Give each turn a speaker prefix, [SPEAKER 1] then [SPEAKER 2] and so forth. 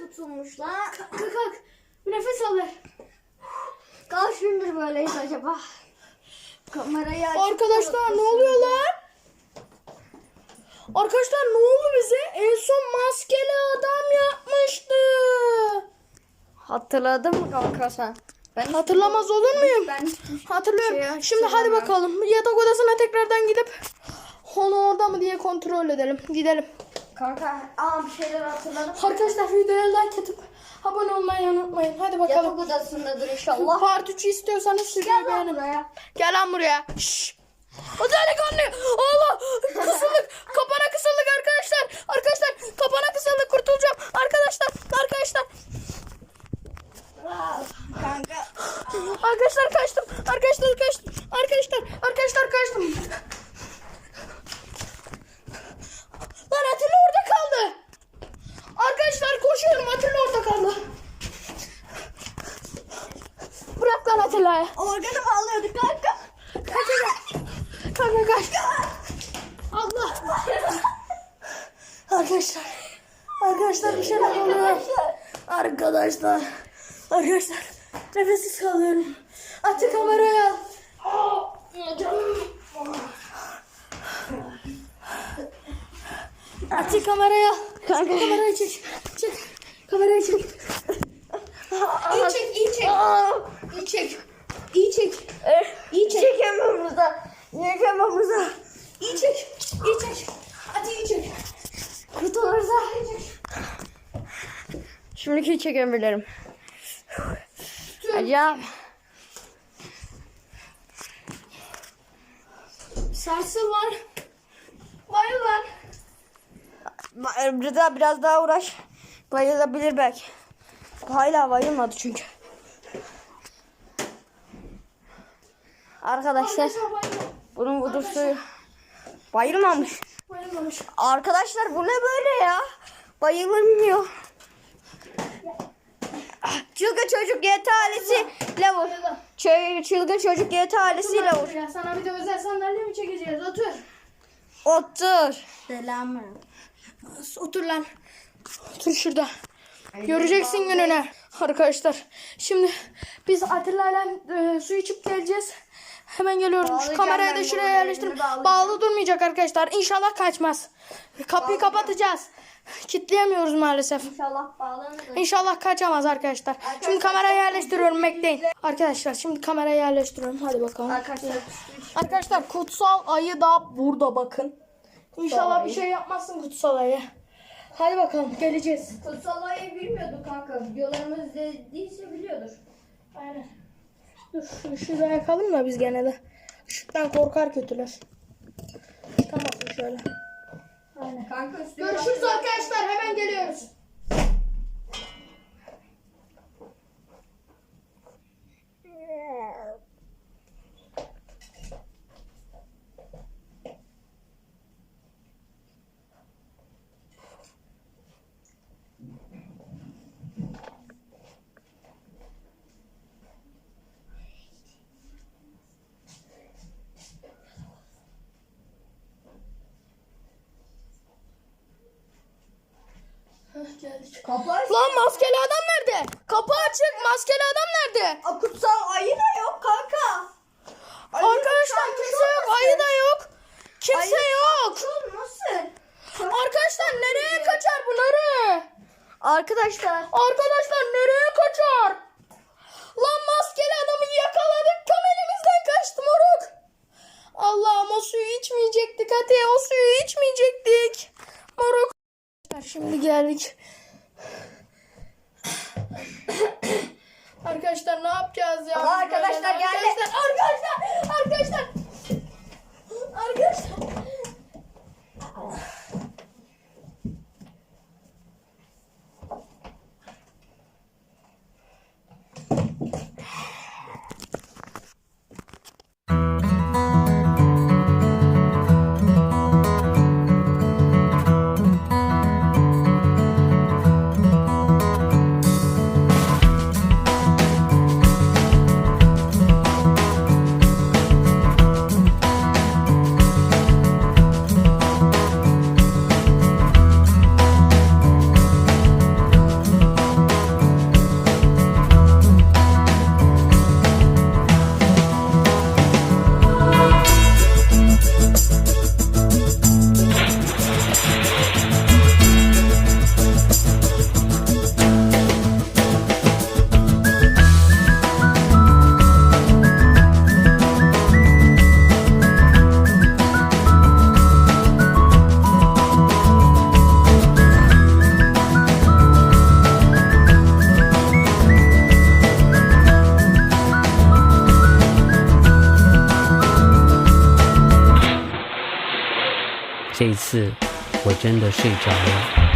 [SPEAKER 1] tutulmuş lan.
[SPEAKER 2] Kalk kalk. Bir nefes al ver.
[SPEAKER 1] Kaç gündür böyleyiz acaba? Kamerayı açıp
[SPEAKER 2] Arkadaşlar ne oluyor lan? Arkadaşlar ne oldu bize? En son maskeli adam yapmıştı.
[SPEAKER 1] Hatırladın mı kanka sen? Ben
[SPEAKER 2] Hatırlamaz olur muyum?
[SPEAKER 1] ben
[SPEAKER 2] Hatırlıyorum.
[SPEAKER 1] Şey,
[SPEAKER 2] Şimdi hadi
[SPEAKER 1] hatırlamam.
[SPEAKER 2] bakalım. Yatak odasına tekrardan gidip onu orada mı diye kontrol edelim. Gidelim.
[SPEAKER 1] Kanka aa bir şeyler hatırladım.
[SPEAKER 2] Arkadaşlar videoya like atıp abone olmayı unutmayın. Hadi bakalım.
[SPEAKER 1] Yatak odasındadır inşallah.
[SPEAKER 2] Part 3'ü istiyorsanız
[SPEAKER 1] lan
[SPEAKER 2] beğenin.
[SPEAKER 1] buraya.
[SPEAKER 2] Gel lan buraya. Şşş. O delikanlı. Allah. Kısıldık. Kapana kısıldık arkadaşlar. Arkadaşlar kapana kısıldık. Kurtulacağım. Arkadaşlar. Arkadaşlar.
[SPEAKER 1] Kanka.
[SPEAKER 2] Arkadaşlar kaçtım. Arkadaşlar kaçtım. Arkadaşlar. Arkadaşlar kaçtım. Lan Atilla orada kaldı. Koşuyorum. Atilla orada kaldı. Bırak lan Atilla'yı.
[SPEAKER 1] Organı bağlıyorduk kanka.
[SPEAKER 2] Kaç Kanka kaç. Allah. Arkadaşlar. Arkadaşlar bir şeyler oluyor. Arkadaşlar. Arkadaşlar. Nefessiz kalıyorum. Açı kamerayı al. Aa, canım. Açı kamerayı al.
[SPEAKER 1] Kanka.
[SPEAKER 2] Kamerayı çek. Çek. Kamerayı çek. İyi çek, iyi çek. İyi çek. İyi çek. İyi çek.
[SPEAKER 1] Çekemem burada. Çekemem burada.
[SPEAKER 2] İyi çek. İyi çek. Hadi iyi çek.
[SPEAKER 1] Kurtulursa. Şimdiki çekebilirim. Acaba.
[SPEAKER 2] Sarsıl lan. Bayıl lan.
[SPEAKER 1] Rıza biraz daha uğraş. Bayılabilir belki. Hala bayılmadı çünkü. Arkadaşlar bunun vudursu bayılmamış.
[SPEAKER 2] Bayılmamış.
[SPEAKER 1] Arkadaşlar bu ne böyle ya? Bayılmıyor. Çılgın çocuk YTA'lisi vur. Ç- Çılgın çocuk YTA'lisiyle vur.
[SPEAKER 2] Ya sana bir de özel sandalye mi çekeceğiz? Otur.
[SPEAKER 1] Otur.
[SPEAKER 3] Selamım.
[SPEAKER 2] Otur lan. Otur şurada. Göreceksin gününü. Arkadaşlar şimdi biz Atilla'yla e, su içip geleceğiz. Hemen geliyorum. Şu kamerayı da şuraya
[SPEAKER 1] bağlayacağım.
[SPEAKER 2] bağlı durmayacak arkadaşlar. İnşallah kaçmaz. Kapıyı kapatacağız. Kitleyemiyoruz maalesef.
[SPEAKER 1] İnşallah bağlanır.
[SPEAKER 2] İnşallah kaçamaz arkadaşlar. Şimdi kamerayı yerleştiriyorum bekleyin. Arkadaşlar şimdi kamerayı yerleştiriyorum. Hadi bakalım.
[SPEAKER 1] Arkadaşlar
[SPEAKER 2] Arkadaşlar kutsal ayı da burada bakın. İnşallah bir şey yapmazsın kutsal ayı. Hadi bakalım geleceğiz.
[SPEAKER 1] Kutsal ayı bilmiyordu kanka. Videolarımız değilse biliyordur.
[SPEAKER 2] Aynen. Dur şunu şuraya yakalım da biz gene de. Işıktan korkar kötüler. Çıkamasın şöyle. Aynen.
[SPEAKER 1] Kanka üstüne
[SPEAKER 2] Görüşürüz arkadaşlar hemen geliyoruz. Heh, geldik.
[SPEAKER 1] Kapı.
[SPEAKER 2] Lan maskeli adam nerede? Kapı açık. Maskeli adam nerede?
[SPEAKER 1] Aa, Kutsal ayı da yok kanka. Ayı
[SPEAKER 2] Arkadaşlar kimse yok. Ayı da yok. Kimse
[SPEAKER 1] Ayı
[SPEAKER 2] yok.
[SPEAKER 1] Nasıl?
[SPEAKER 2] Arkadaşlar nereye kaçar bu nereye?
[SPEAKER 1] Arkadaşlar.
[SPEAKER 2] Arkadaşlar nereye kaçar? Lan maskeli adamı yakaladık. Tam elimizden kaçtı moruk. Allah'ım o suyu içmeyecektik. Hadi o suyu içmeyecektik. Moruk. Şimdi geldik. Arkadaşlar ne yapacağız ya? Biz
[SPEAKER 1] arkadaşlar geldi.
[SPEAKER 2] Arkadaşlar, arkadaşlar, arkadaşlar. Arkadaşlar.
[SPEAKER 3] 这一次我真的睡着了。